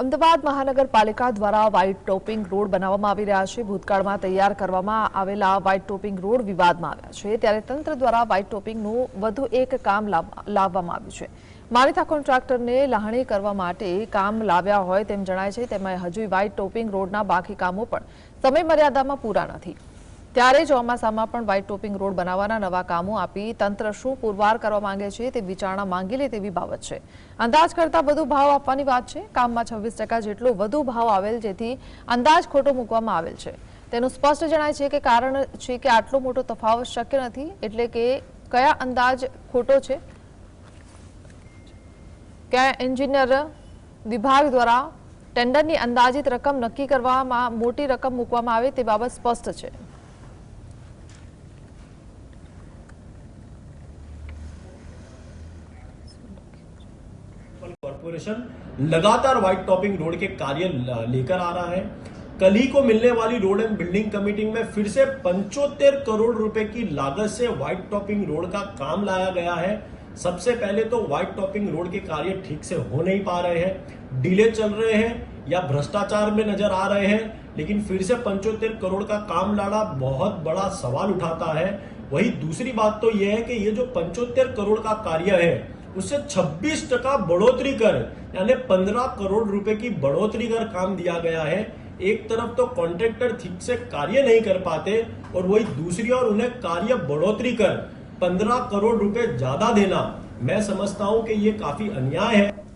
અમદાવાદ મહાનગરપાલિકા દ્વારા white topping road બનાવવામાં આવી રહ્યા છે ભૂતકાળમાં તૈયાર કરવામાં આવેલા વાઇટ ટોપિંગ રોડ વિવાદમાં આવ્યા છે ત્યારે તંત્ર દ્વારા વાઇટ ટોપિંગ નું વધુ એક કામ લાવવામાં આવ્યું છે મારતા કોન્ટ્રાક્ટરને લહાણે કરવા માટે કામ લાવ્યા હોય તેમ જણાય છે તેમાં હજુય વાઇટ ટોપિંગ રોડના બાકી કામો પણ સમય મર્યાદામાં પૂરા નથી ત્યારે ચોમાસામાં પણ વ્હાઇટ ટોપિંગ રોડ બનાવવાના નવા કામો આપી તંત્ર શું પુરવાર કરવા માંગે છે તે વિચારણા માંગી લે તેવી બાબત છે અંદાજ કરતા વધુ ભાવ આપવાની વાત છે કામમાં છવ્વીસ જેટલો વધુ ભાવ આવેલ જેથી અંદાજ ખોટો મૂકવામાં આવેલ છે તેનું સ્પષ્ટ જણાય છે કે કારણ છે કે આટલો મોટો તફાવત શક્ય નથી એટલે કે કયા અંદાજ ખોટો છે કયા એન્જિનિયર વિભાગ દ્વારા ટેન્ડરની અંદાજિત રકમ નક્કી કરવામાં મોટી રકમ મૂકવામાં આવે તે બાબત સ્પષ્ટ છે कॉरपोरेशन लगातार व्हाइट टॉपिंग रोड के कार्य लेकर आ रहा है कल ही को मिलने वाली रोड एंड बिल्डिंग कमिटी में फिर से पंचोत्तर करोड़ रुपए की लागत से व्हाइट टॉपिंग रोड का काम लाया गया है सबसे पहले तो व्हाइट टॉपिंग रोड के कार्य ठीक से हो नहीं पा रहे हैं डिले चल रहे हैं या भ्रष्टाचार में नजर आ रहे हैं लेकिन फिर से पंचोत्तर करोड़ का काम लाना बहुत बड़ा सवाल उठाता है वही दूसरी बात तो यह है कि ये जो पंचोत्तर करोड़ का कार्य है उससे 26 टका बढ़ोतरी कर यानी 15 करोड़ रुपए की बढ़ोतरी कर काम दिया गया है एक तरफ तो कॉन्ट्रेक्टर ठीक से कार्य नहीं कर पाते और वही दूसरी ओर उन्हें कार्य बढ़ोतरी कर 15 करोड़ रुपए ज्यादा देना मैं समझता हूं कि ये काफी अन्याय है